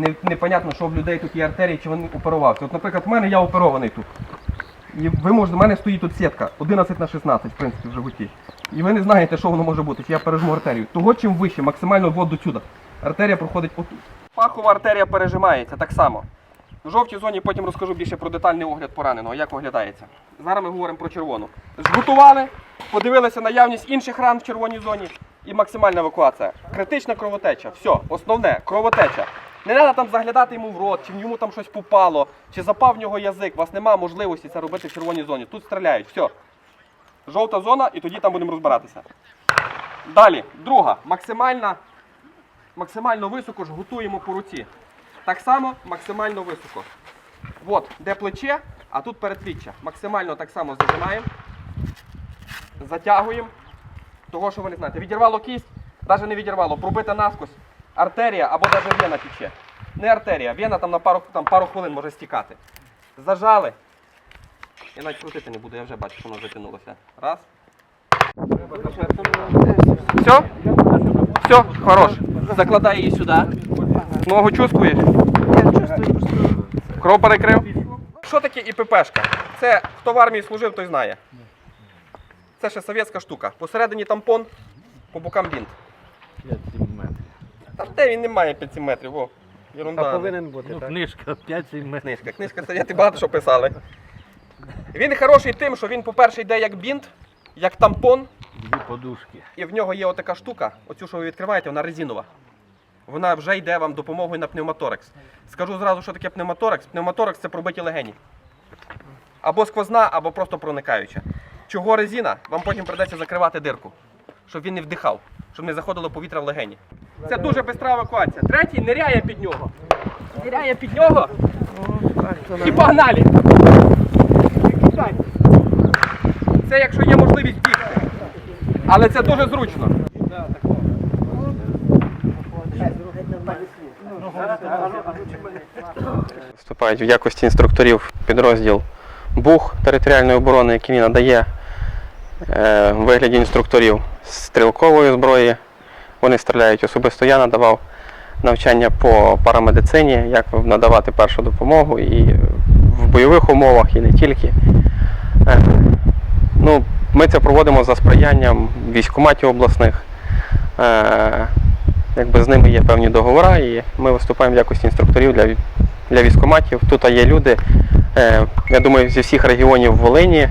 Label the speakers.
Speaker 1: Не, непонятно, що в людей тут є артерії, чи вони оперувалися. От, наприклад, в мене я оперований тут. І ви можете, в мене стоїть тут сітка 11 на 16, в принципі, в животі. І ви не знаєте, що воно може бути, чи я пережму артерію. Того, чим вище, максимально вот до сюди. Артерія проходить отут. Пахова артерія пережимається так само. В жовтій зоні потім розкажу більше про детальний огляд пораненого, як оглядається. Зараз ми говоримо про червону. Зготували, подивилися наявність інших ран в червоній зоні і максимальна евакуація. Критична кровотеча. Все, основне кровотеча. Не треба там заглядати йому в рот, чи йому там щось попало, чи запав в нього язик. У вас немає можливості це робити в червоній зоні. Тут стріляють. Все. Жовта зона, і тоді там будемо розбиратися. Далі, друга, максимальна, максимально високо ж готуємо по руці. Так само максимально високо. От, де плече, а тут передпліччя. Максимально так само зажимаємо, затягуємо. Того, що ви не знаєте. Відірвало кість, навіть не відірвало, пробита наскось, артерія або навіть вена тече. Не артерія, вена там на пару, там, пару хвилин може стікати. Зажали. Я навіть крутити не буду, я вже бачу, що воно затягнулося. Раз. Все? Все, хорош. Закладай її сюди. Ногу чувствуєш? Кров перекрив. Що таке ІППшка? Це хто в армії служив, той знає. Це ще совєтська штука. Посередині тампон, по бокам бінт.
Speaker 2: 5-7 метрів.
Speaker 1: Та де він не має 5 метрів, о. Єрунда.
Speaker 3: А повинен бути,
Speaker 2: Ну,
Speaker 3: так?
Speaker 2: книжка 5-7 метрів.
Speaker 1: Книжка. Книжка совєти багато що писали. Він хороший тим, що він, по-перше, йде як бінт, як тампон,
Speaker 2: Дві подушки.
Speaker 1: і в нього є отака штука, оцю, що ви відкриваєте, вона резинова. Вона вже йде вам допомогою на пневмоторекс. Скажу зразу, що таке пневмоторекс. Пневмоторекс це пробиті легені. Або сквозна, або просто проникаюча. Чого резина? Вам потім придеться закривати дирку, щоб він не вдихав, щоб не заходило повітря в легені. Це дуже бистра евакуація. Третій ниряє під нього. Ниряє під нього і погнали! Це якщо є можливість бігти. Але це дуже зручно. Вступають в якості інструкторів підрозділ БУХ територіальної оборони, який надає е, в вигляді інструкторів стрілкової зброї. Вони стріляють особисто. Я надавав навчання по парамедицині, як надавати першу допомогу і в бойових умовах, і не тільки. Е, ну, ми це проводимо за сприянням військкоматів обласних. Е, якби з ними є певні договори, і ми виступаємо в якості інструкторів для, для військкоматів. Тут є люди, е, я думаю, зі всіх регіонів Волині,